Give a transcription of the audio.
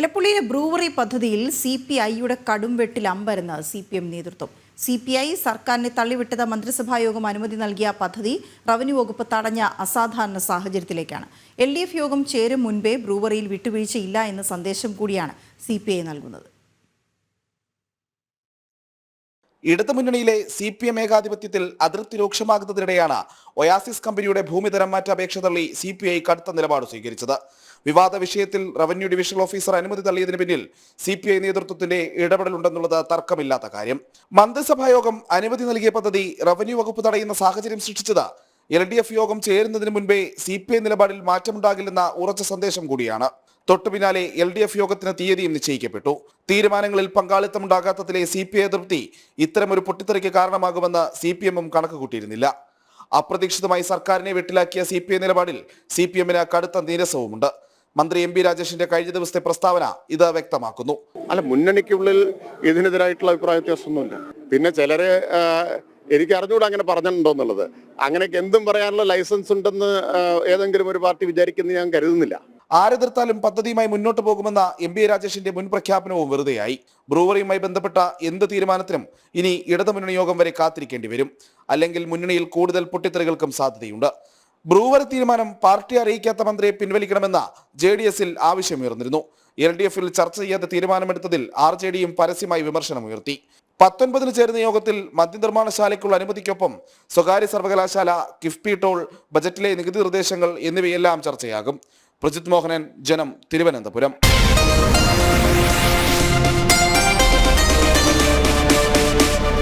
എലപ്പുള്ളിയിലെ brewery പദ്ധതിയിൽ C P ഐയുടെ കടുംവെട്ടിൽ അമ്പരുന്ന് സി പി എം നേതൃത്വം. സി പി ഐ സർക്കാരിനെ തള്ളിവിട്ടത് മന്ത്രിസഭായോഗം അനുമതി നൽകിയ പദ്ധതി റവന്യൂ വകുപ്പ് തടഞ്ഞ അസാധാരണ സാഹചര്യത്തിലേക്കാണ്. എൽ ഡി എഫ് യോഗം ചേരും മുൻപേ ബ്രൂവറിയിൽ വിട്ടുവീഴ്ചയില്ല എന്ന സന്ദേശം കൂടിയാണ് സി പി ഐ നൽകുന്നത്. ഇടതു മുന്നണിയിലെ സി പി എം ഏകാധിപത്യത്തിൽ അതിർത്തി രൂക്ഷമാകുന്നതിനിടെയാണ് ഒയാസിസ് കമ്പനിയുടെ ഭൂമി തരം മാറ്റ അപേക്ഷ തള്ളി സി പി ഐ കടുത്ത നിലപാട് സ്വീകരിച്ചത്. വിവാദ വിഷയത്തിൽ റവന്യൂ ഡിവിഷണൽ ഓഫീസർ അനുമതി തള്ളിയതിന് പിന്നിൽ സി പി ഐ നേതൃത്വത്തിന്റെ ഇടപെടലുണ്ടെന്നുള്ളത് തർക്കമില്ലാത്ത കാര്യം. മന്ത്രിസഭായോഗം അനുമതി നൽകിയ പദ്ധതി റവന്യൂ വകുപ്പ് തടയുന്ന സാഹചര്യം സൃഷ്ടിച്ചത് എൽ ഡി എഫ് യോഗം ചേരുന്നതിന് മുൻപേ സി പി ഐ നിലപാടിൽ മാറ്റമുണ്ടാകില്ലെന്ന ഉറച്ച സന്ദേശം കൂടിയാണ്. തൊട്ടു പിന്നാലെ എൽ ഡി എഫ് യോഗത്തിന് തീയതിയും നിശ്ചയിക്കപ്പെട്ടു. തീരുമാനങ്ങളിൽ പങ്കാളിത്തമുണ്ടാകാത്തതിലെ സി പി ഐ അതൃപ്തി ഇത്തരമൊരു പൊട്ടിത്തെറിക്ക് കാരണമാകുമെന്ന് സി പി എമ്മും കണക്ക് കൂട്ടിയിരുന്നില്ല അപ്രതീക്ഷിതമായി സർക്കാരിനെ വെട്ടിലാക്കിയ സി പി ഐ നിലപാടിൽ സി പി എമ്മിന് കടുത്ത നീരസവുമുണ്ട്. മന്ത്രി എം പി രാജേഷിന്റെ കഴിഞ്ഞ ദിവസത്തെ പ്രസ്താവന ഇത് വ്യക്തമാക്കുന്നു. അല്ല മുന്നണിക്കുള്ളിൽ ഇതിനെതിരായിട്ടുള്ള അഭിപ്രായ വ്യത്യാസമൊന്നുമില്ല. പിന്നെ ചിലരെ എനിക്ക് അറിഞ്ഞുകൂടെ അങ്ങനെ പറഞ്ഞിട്ടുണ്ടോ എന്നുള്ളത്. അങ്ങനെയൊക്കെ എന്തും പറയാനുള്ള ലൈസൻസ് ഉണ്ടെന്ന് ഏതെങ്കിലും ഒരു പാർട്ടി വിചാരിക്കുന്നത് ഞാൻ കരുതുന്നില്ല. ആരെതിർത്താലും പദ്ധതിയുമായി മുന്നോട്ട് പോകുമെന്ന എം ബി രാജേഷിന്റെ മുൻ പ്രഖ്യാപനവും വെറുതെയായി. ബ്രൂവറിയുമായി ബന്ധപ്പെട്ട എന്ത് തീരുമാനത്തിനും ഇനി ഇടതുമുന്നണി യോഗം വരെ കാത്തിരിക്കേണ്ടി വരും. അല്ലെങ്കിൽ മുന്നണിയിൽ കൂടുതൽ പൊട്ടിത്തെറികൾക്കും സാധ്യതയുണ്ട്. ബ്രൂവറി തീരുമാനം പാർട്ടി അറിയിക്കാത്ത മന്ത്രിയെ പിൻവലിക്കണമെന്ന ജെ ഡി എസിൽ ആവശ്യമുയർന്നിരുന്നു. എൽ ഡി എഫിൽ ചർച്ച ചെയ്യാത്ത തീരുമാനമെടുത്തതിൽ ആർ ജെ ഡിയും പരസ്യമായി വിമർശനമുയർത്തി. പത്തൊൻപതിന് ചേരുന്ന യോഗത്തിൽ മദ്യനിർമ്മാണശാലയ്ക്കുള്ള അനുമതിക്കൊപ്പം സ്വകാര്യ സർവകലാശാല കിഫ്ബി ടോൾ ബജറ്റിലെ നികുതി നിർദ്ദേശങ്ങൾ എന്നിവയെല്ലാം ചർച്ചയാകും. പ്രജിത് മോഹനൻ ജനം തിരുവനന്തപുരം.